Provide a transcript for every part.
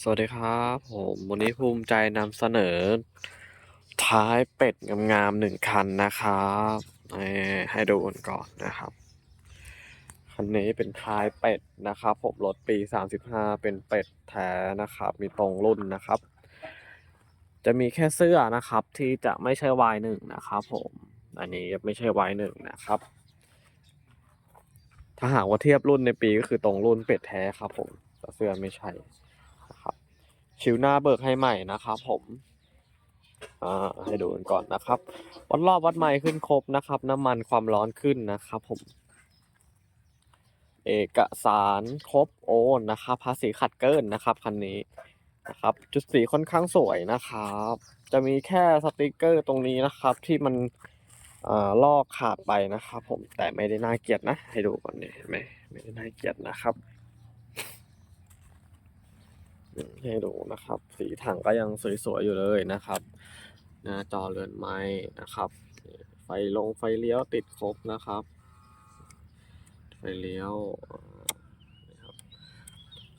สวัสดีครับผมวันนี้ภูมิใจนำเสนอ ท้ายเป็ดงามๆหนึ่งคันนะครับให้ดูกันก่อนนะครับ คันนี้เป็นท้ายเป็ดนะครับผมรถปี 35 เป็นเป็ดแท้นะครับ มีตรงรุ่นนะครับ จะมีแค่เสื้อนะครับที่จะไม่ใช่ Y1 นะครับผมอันนี้ไม่ใช่ Y1 นะครับ ถ้าหากว่าเทียบรุ่นในปีก็คือตรงรุ่นเป็ดแท้ครับผมแต่เสื้อไม่ใช่ ชิวหน้าเบิกให้ใหม่นะครับผมอ่าให้ดูกันก่อนนะครับ วัดรอบวัดไมค์ขึ้นครบนะครับ น้ำมันความร้อนขึ้นนะครับผม เอกสารครบโอนนะครับ ภาษีขัดเกินนะครับคันนี้นะครับ จุดสีค่อนข้างสวยนะครับ จะมีแค่สติกเกอร์ตรงนี้นะครับ ที่มันอลอกขาดไปนะครับ ผมแต่ไม่ได้น่าเกลียดนะ ให้ดูก่อนเนี่ยเห็นไหมไม่ได้น่าเกลียดนะครับ ให้ดูนะครับ สีถังก็ยังสวยๆอยู่เลยนะครับ หน้าจอเรือนไม้นะครับ ไฟลงไฟเลี้ยวติดครบนะครับ ไฟเลี้ยว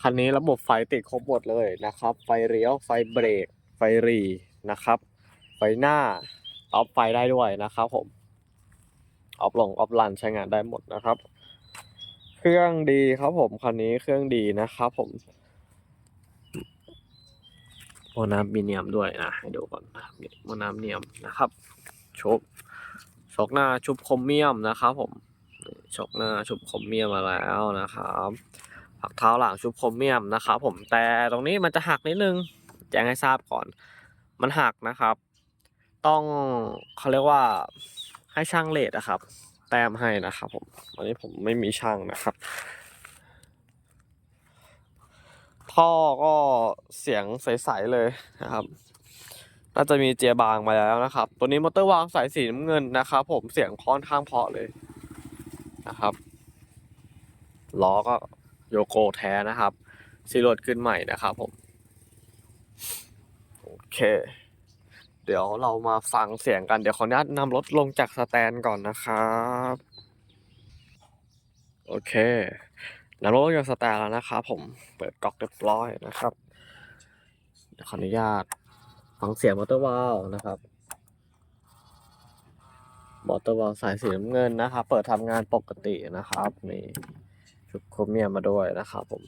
คันนี้ระบบไฟติดครบหมดเลยนะครับ ไฟเลี้ยวไฟเบรกไฟรีนะครับ ไฟหน้าออฟไฟได้ด้วยนะครับผมออฟลงออฟลันใช้งานได้หมดนะครับ เครื่องดีครับผมคันนี้เครื่องดีนะครับผม โมน้ำมีเนียมด้วยนะให้ดูก่อนนะมีโมน้ำเนียมนะครับชุบชกหน้าชุบคมเมียมนะครับผมชกหน้าชุบคมเมียมมาแล้วนะครับผักเท้าหลังชุบคมเมียมนะครับผมแต่ตรงนี้มันจะหักนิดนึงแจ้งให้ทราบก่อน มันหักนะครับ ต้องเขาเรียกว่าให้ช่างเลทนะครับ แต้มให้นะครับผมวันนี้ผมไม่มีช่างนะครับ ท่อก็เสียงใสๆเลยนะครับน่าจะมีเจียบางมาแล้วนะครับ ตัวนี้มอเตอร์วาล์วสายสีน้ำเงินนะครับผมเสียงค่อนข้างเพาะเลยนะครับล้อก็โยโกแท้นะครับซีโรดขึ้นใหม่นะครับผมโอเค เดี๋ยวเรามาฟังเสียงกันเดี๋ยวขออนุญาตนำรถลงจากสแตนก่อนนะครับ โอเค นำรถลงจากสแตนแล้วนะครับผมเปิดก๊อกเรียบร้อยนะครับขออนุญาตฟังเสียงมอเตอร์วาลนะครับมอเตอร์วาลสายสีน้ำเงินนะครับ เปิดทำงานปกตินะครับมีชุดโครเมียมมาด้วยนะครับผม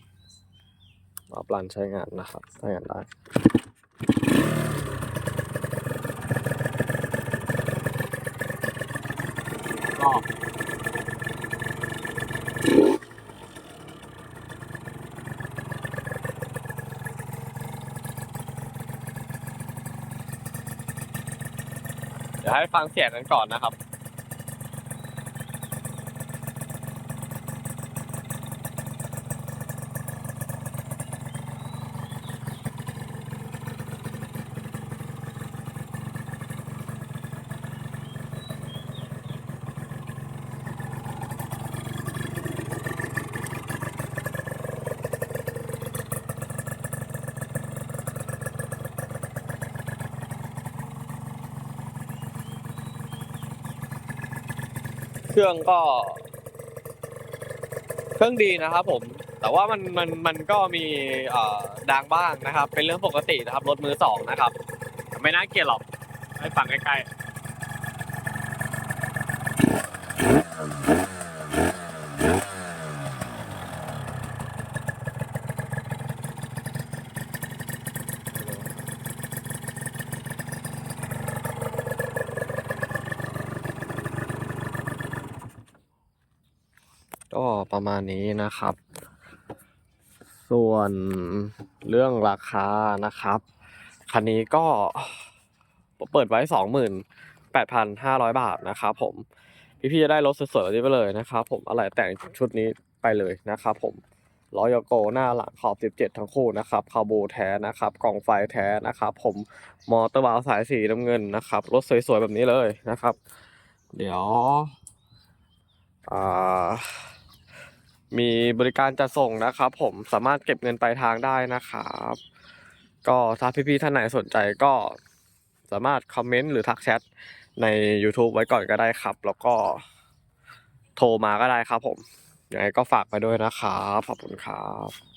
เอาปลันใช้งานนะครับใช้งานได้ร ดี๋ยวให้ฟังเสียงกันก่อนนะครับ เครื่องก็ เครื่องดีนะครับผม แต่ว่ามันมันมันก็มีเอ่อดังบ้างนะครับ เป็นเรื่องปกตินะครับรถมือสองนะครับ ไม่น่าเกลียดหรอกให้ฟังใกล้ๆ ก็ประมาณนี้นะครับ ส่วนเรื่องราคานะครับ คันนี้ก็เปิดไว้สองหมื่นแปดพันห้าร้อยบาทนะครับผม พี่ๆจะได้รถสวยๆแบบนี้ไปเลยนะครับผมอะไรแต่งชุดนี้ไปเลยนะครับผมล้อยโกหน้าหลังขอบ 17 ทั้งคู่นะครับคาร์บูแท้นะครับกล่องไฟแท้นะครับ ผมมอเตอร์บาลสายสีน้ำเงินนะครับรถสวยๆแบบนี้เลยนะครับ เดี๋ยวอ่า มีบริการจะส่งนะครับ ผมสามารถเก็บเงินปลายทางได้นะครับ ก็ถ้าพี่ๆท่านไหนสนใจก็สามารถคอมเมนต์หรือทักแชทใน YouTube ไว้ก่อนก็ได้ครับ แล้วก็โทรมาก็ได้ครับผมยังไงก็ฝากไปด้วยนะครับ ขอบคุณครับ